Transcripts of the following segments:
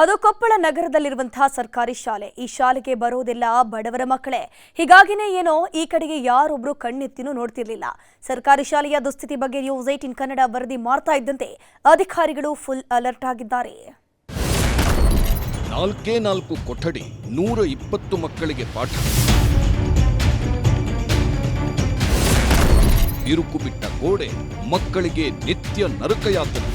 ಅದು ಕೊಪ್ಪಳ ನಗರದಲ್ಲಿರುವಂತಹ ಸರ್ಕಾರಿ ಶಾಲೆ. ಈ ಶಾಲೆಗೆ ಬರೋದೆಲ್ಲ ಬಡವರ ಮಕ್ಕಳೇ. ಹೀಗಾಗಿನೇ ಏನೋ ಈ ಕಡೆಗೆ ಯಾರೊಬ್ರು ಕಣ್ಣೆತ್ತಿನೂ ನೋಡ್ತಿರ್ಲಿಲ್ಲ. ಸರ್ಕಾರಿ ಶಾಲೆಯ ದುಸ್ಥಿತಿ ಬಗ್ಗೆ ನ್ಯೂಸ್ ಏಟಿನ್ ಕನ್ನಡ ವರದಿ ಮಾಡ್ತಾ ಇದ್ದಂತೆ ಅಧಿಕಾರಿಗಳು ಫುಲ್ ಅಲರ್ಟ್ ಆಗಿದ್ದಾರೆ. ನಾಲ್ಕೇ ನಾಲ್ಕು ಕೊಠಡಿ, ನೂರ ಇಪ್ಪತ್ತು ಮಕ್ಕಳಿಗೆ ಪಾಠ. ಬಿರುಕು ಬಿಟ್ಟ ಗೋಡೆ ಮಕ್ಕಳಿಗೆ ನಿತ್ಯ ನರಕಯಾತನೆ.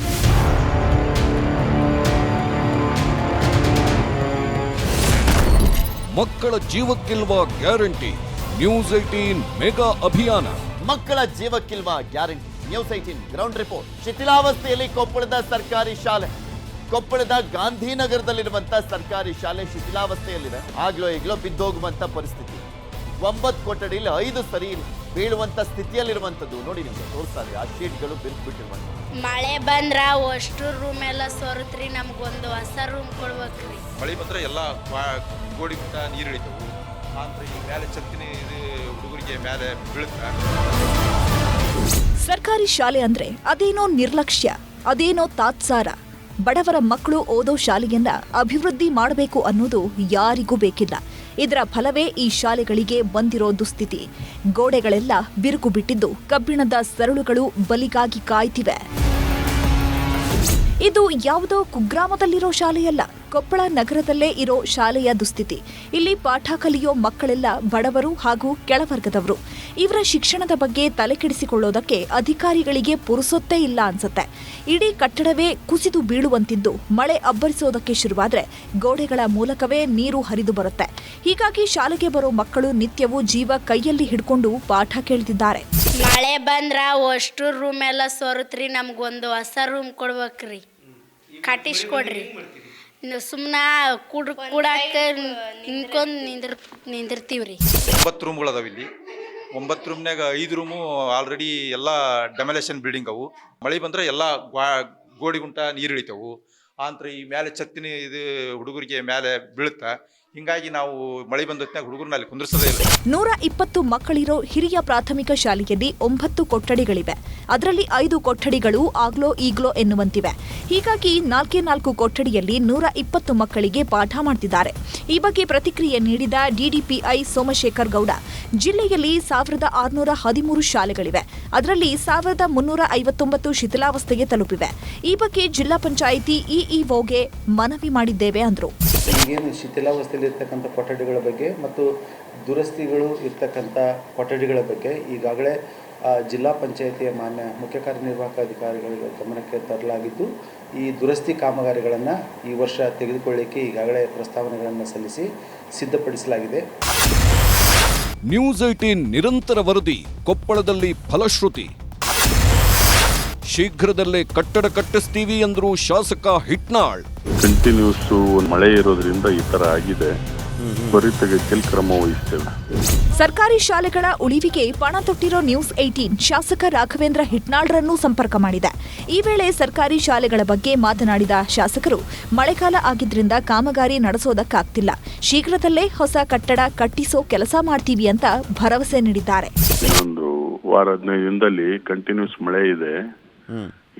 ಮಕ್ಕಳ ಜೀವಕ್ಕಿಲ್ವ ಗ್ಯಾರಂಟಿ? ನ್ಯೂಸ್ ಏಟೀನ್ ಮೆಗಾ ಅಭಿಯಾನ. ಮಕ್ಕಳ ಜೀವಕ್ಕಿಲ್ವ guarantee? News eighteen ground report ಶಿಥಿಲಾವಸ್ಥೆಯಲ್ಲಿ ಕೊಪ್ಪಳದ ಸರ್ಕಾರಿ ಶಾಲೆ. ಕೊಪ್ಪಳದ ಗಾಂಧಿನಗರದಲ್ಲಿರುವಂತಹ ಸರ್ಕಾರಿ ಶಾಲೆ ಶಿಥಿಲಾವಸ್ಥೆಯಲ್ಲಿದೆ. ಆಗ್ಲೋ ಈಗ್ಲೋ ಬಿದ್ದೋಗುವಂತ ಪರಿಸ್ಥಿತಿ. ಒಂಬತ್ತು ಕೊಠಡಿಯಲ್ಲಿ ಐದು ಸರಿ ಬೀಳುವಂತ ಸ್ಥಿತಿಯಲ್ಲಿರುವಂತದ್ದು ನೋಡಿ ನಿಮ್ಗೆ ತೋರಿಸ್ತಾರೆ ಆ ಶೀಟ್ಗಳು ಬಿರ್ಕ್ ಬಿಟ್ಟಿರುವಂತ ಮಳೆ ಬಂದ್ರ ಅಷ್ಟು ರೂಮ್ ಎಲ್ಲ ಸೋರುತ್ರಿ ನಮ್ಗೊಂದು ಹೊಸ ರೂಮ್ ಕೊಡ್ಬೇಕ್ರಿ. ಮಳೆ ಬಂದ್ರೆ ಎಲ್ಲ ಗೋಡಿ ಮುಟ್ಟ ನೀರು ಇಳಿತವು. ಅಂದ್ರೆ ಈ ಮೇಲೆ ಚತ್ತಿನ ಇದು ಹುಡುಗರಿಗೆ ಮೇಲೆ ಬೀಳುತ್ತೆ? ಸರ್ಕಾರಿ ಶಾಲೆ ಅಂದ್ರೆ ಅದೇನೋ ನಿರ್ಲಕ್ಷ್ಯ ಅದೇನೋ ತಾತ್ಸಾರ. ಬಡವರ ಮಕ್ಕಳು ಓದೋ ಶಾಲೆಯನ್ನ ಅಭಿವೃದ್ಧಿ ಮಾಡಬೇಕು ಅನ್ನೋದು ಯಾರಿಗೂ ಬೇಕಿಲ್ಲ. ಇದರ ಫಲವೇ ಈ ಶಾಲೆಗಳಿಗೆ ಬಂದಿರೋ ದುಸ್ಥಿತಿ. ಗೋಡೆಗಳೆಲ್ಲ ಬಿರುಕು ಬಿಟ್ಟಿದ್ದು ಕಬ್ಬಿಣದ ಸರಳುಗಳು ಬಲಿಗಾಗಿ ಕಾಯ್ತಿವೆ. ಇದು ಯಾವುದೋ ಕುಗ್ರಾಮದಲ್ಲಿರೋ ಶಾಲೆಯಲ್ಲ. ಕೊಪ್ಪಳ ನಗರದಲ್ಲೇ ಇರೋ ಶಾಲೆಯ ದುಸ್ಥಿತಿ. ಇಲ್ಲಿ ಪಾಠ ಕಲಿಯೋ ಮಕ್ಕಳೆಲ್ಲ ಬಡವರು ಹಾಗೂ ಕೆಳವರ್ಗದವರು. ಇವರ ಶಿಕ್ಷಣದ ಬಗ್ಗೆ ತಲೆಕೆಡಿಸಿಕೊಳ್ಳೋದಕ್ಕೆ ಅಧಿಕಾರಿಗಳಿಗೆ ಪುರುಸೊತ್ತೇ ಇಲ್ಲ ಅನ್ಸುತ್ತೆ. ಇಡೀ ಕಟ್ಟಡವೇ ಕುಸಿದು ಬೀಳುವಂತಿದ್ದು. ಮಳೆ ಅಬ್ಬರಿಸೋದಕ್ಕೆ ಶುರುವಾದರೆ ಗೋಡೆಗಳ ಮೂಲಕವೇ ನೀರು ಹರಿದು ಬರುತ್ತೆ. ಹೀಗಾಗಿ ಶಾಲೆಗೆ ಬರೋ ಮಕ್ಕಳು ನಿತ್ಯವೂ ಜೀವ ಕೈಯಲ್ಲಿ ಹಿಡ್ಕೊಂಡು ಪಾಠ ಕೇಳ್ತಿದ್ದಾರೆ. ಮಳೆ ಬಂದ್ರ ಅಷ್ಟು ರೂಮ್ ಎಲ್ಲ ಸೋರುತ್ರಿ. ನಮ್ಗೊಂದು ಹೊಸ ರೂಮ್ ಕೊಡ್ಬೇಕ್ರಿ. ಕಟ್ಟಿಸ್ಕೊಡ್ರಿ. ಸುಮ್ಮನೆ ಕೂಡಾಕ ಕುಡಾಕ ನಿಂತ್ಕೊಂಡ್ ನಿಂದ್ರ ನಿಂದಿರ್ತೀವ್ರಿ. ಒಂಬತ್ತು ರೂಮ್ಗಳು ಅದಾವ ಇಲ್ಲಿ ಒಂಬತ್ತು ರೂಮ್ನಾಗ ಐದು ರೂಮು ಆಲ್ರೆಡಿ ಎಲ್ಲ ಡೆಮಲೇಷನ್ ಬಿಲ್ಡಿಂಗ್ ಅವು. ಮಳೆ ಬಂದ್ರೆ ಎಲ್ಲ ಗ್ವಾ- ಗೋಡಿ ಗುಂಟ ನೀರು ಇಳಿತಾವು ಆಂತರ ಈ ಮೇಲೆ ಚತ್ತಿನ ಇದು ಹುಡುಗರಿಗೆ ಮೇಲೆ ಬೀಳುತ್ತೆ ಹಿಂಗಾಗಿ ನಾವು ಮಳೆ ಬಂದ ಹುಡುಗರು ಹುಡುಗರನ್ನ ಅಲ್ಲಿ ಕುಂದ್ರಿಸೋದೇ ಇಲ್ಲ. ನೂರ ಇಪ್ಪತ್ತು ಮಕ್ಕಳಿರೋ ಹಿರಿಯ ಪ್ರಾಥಮಿಕ ಶಾಲೆಯಲ್ಲಿ ಒಂಬತ್ತು ಕೊಠಡಿಗಳಿವೆ. ಅದರಲ್ಲಿ ಐದು ಕೊಠಡಿಗಳು ಆಗ್ಲೋ ಈಗ್ಲೋ ಎನ್ನುವಂತಿವೆ. ಹೀಗಾಗಿ ನಾಲ್ಕೇ ನಾಲ್ಕು ಕೊಠಡಿಯಲ್ಲಿ ನೂರ ಇಪ್ಪತ್ತು ಮಕ್ಕಳಿಗೆ ಪಾಠ ಮಾಡ್ತಿದ್ದಾರೆ. ಈ ಬಗ್ಗೆ ಪ್ರತಿಕ್ರಿಯೆ ನೀಡಿದ ಡಿಡಿಪಿಐ ಸೋಮಶೇಖರ್ ಗೌಡ ಜಿಲ್ಲೆಯಲ್ಲಿ ಸಾವಿರದ ಆರುನೂರ ಹದಿಮೂರು ಶಾಲೆಗಳಿವೆ. ಅದರಲ್ಲಿ ಸಾವಿರದ ಮುನ್ನೂರ ಐವತ್ತೊಂಬತ್ತು ಶಿಥಿಲಾವಸ್ಥೆಗೆ ತಲುಪಿವೆ. ಈ ಬಗ್ಗೆ ಜಿಲ್ಲಾ ಪಂಚಾಯಿತಿ ಇಇಒಗೆ ಮನವಿ ಮಾಡಿದ್ದೇವೆ ಅಂದರು. ಈಗೇನು ಶಿಥಿಲಾವಸ್ಥೆಯಲ್ಲಿ ಇರ್ತಕ್ಕಂಥ ಕೊಠಡಿಗಳ ಬಗ್ಗೆ ಮತ್ತು ದುರಸ್ತಿಗಳು ಇರ್ತಕ್ಕಂಥ ಕೊಠಡಿಗಳ ಬಗ್ಗೆ ಈಗಾಗಲೇ ಜಿಲ್ಲಾ ಪಂಚಾಯಿತಿಯ ಮಾನ್ಯ ಮುಖ್ಯ ಕಾರ್ಯನಿರ್ವಾಹಕ ಅಧಿಕಾರಿಗಳ ಗಮನಕ್ಕೆ ತರಲಾಗಿದ್ದು, ಈ ದುರಸ್ತಿ ಕಾಮಗಾರಿಗಳನ್ನು ಈ ವರ್ಷ ತೆಗೆದುಕೊಳ್ಳಿಕ್ಕೆ ಈಗಾಗಲೇ ಪ್ರಸ್ತಾವನೆಗಳನ್ನು ಸಲ್ಲಿಸಿ ಸಿದ್ಧಪಡಿಸಲಾಗಿದೆ. ನ್ಯೂಸ್ ಏಟೀನ್ ನಿರಂತರ ವರದಿ ಕೊಪ್ಪಳದಲ್ಲಿ ಫಲಶ್ರುತಿ. ಶೀಘ್ರದಲ್ಲೇ ಕಟ್ಟಡ ಕಟ್ಟಿಸ್ತೀವಿ ಎಂದ್ರು ಶಾಸಕ ಹಿಟ್ನಾಳ್. ಕಂಟಿನ್ಯೂಸ್ ಮಳೆ ಇರೋದ್ರಿಂದ ಈ ತರ ಆಗಿದೆ. ತ್ವರಿತಗತಿಯಲ್ಲಿ ಕ್ರಮ ವಹಿಸ್ತೇವೆ. ಸರ್ಕಾರಿ ಶಾಲೆಗಳ ಉಳಿವಿಗೆ ಪಣ ತೊಟ್ಟಿರೋ ನ್ಯೂಸ್ ಏಟೀನ್ ಶಾಸಕ ರಾಘವೇಂದ್ರ ಹಿಟ್ನಾಳ್ರನ್ನು ಸಂಪರ್ಕ ಮಾಡಿದೆ. ಈ ವೇಳೆ ಸರ್ಕಾರಿ ಶಾಲೆಗಳ ಬಗ್ಗೆ ಮಾತನಾಡಿದ ಶಾಸಕರು ಮಳೆಗಾಲ ಆಗಿದ್ರಿಂದ ಕಾಮಗಾರಿ ನಡೆಸೋದಕ್ಕಾಗ್ತಿಲ್ಲ. ಶೀಘ್ರದಲ್ಲೇ ಹೊಸ ಕಟ್ಟಡ ಕಟ್ಟಿಸೋ ಕೆಲಸ ಮಾಡ್ತೀವಿ ಅಂತ ಭರವಸೆ ನೀಡಿದ್ದಾರೆ. ಇನ್ನೊಂದು ವಾರ ಹದಿನೈದು ದಿನದಲ್ಲಿ ಕಂಟಿನ್ಯೂಸ್ ಮಳೆ ಇದೆ.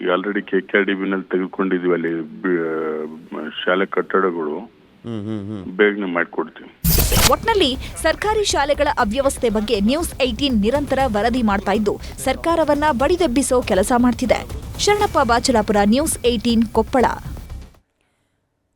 ಈಗ ಆಲ್ರೆಡಿ ಕೆ ಕೆ ಡಿ ಬಿನಲ್ಲಿ ತೆಗೆದುಕೊಂಡಿದೀವಿ ಅಲ್ಲಿ ಶಾಲೆ ಕಟ್ಟಡಗಳು. ಬೇಗನೆ ಮಾಡಿಕೊಡ್ತೀವಿ. ಒಟ್ನಲ್ಲಿ ಸರ್ಕಾರಿ ಶಾಲೆಗಳ ಅವ್ಯವಸ್ಥೆ ಬಗ್ಗೆ ನ್ಯೂಸ್ ಏಟೀನ್ ನಿರಂತರ ವರದಿ ಮಾಡ್ತಾ ಇದ್ದು, ಸರ್ಕಾರವನ್ನ ಬಡಿದೆಬ್ಬಿಸೋ ಕೆಲಸ ಮಾಡ್ತಿದೆ. Sharanappa Bachalapura news eighteen Koppal.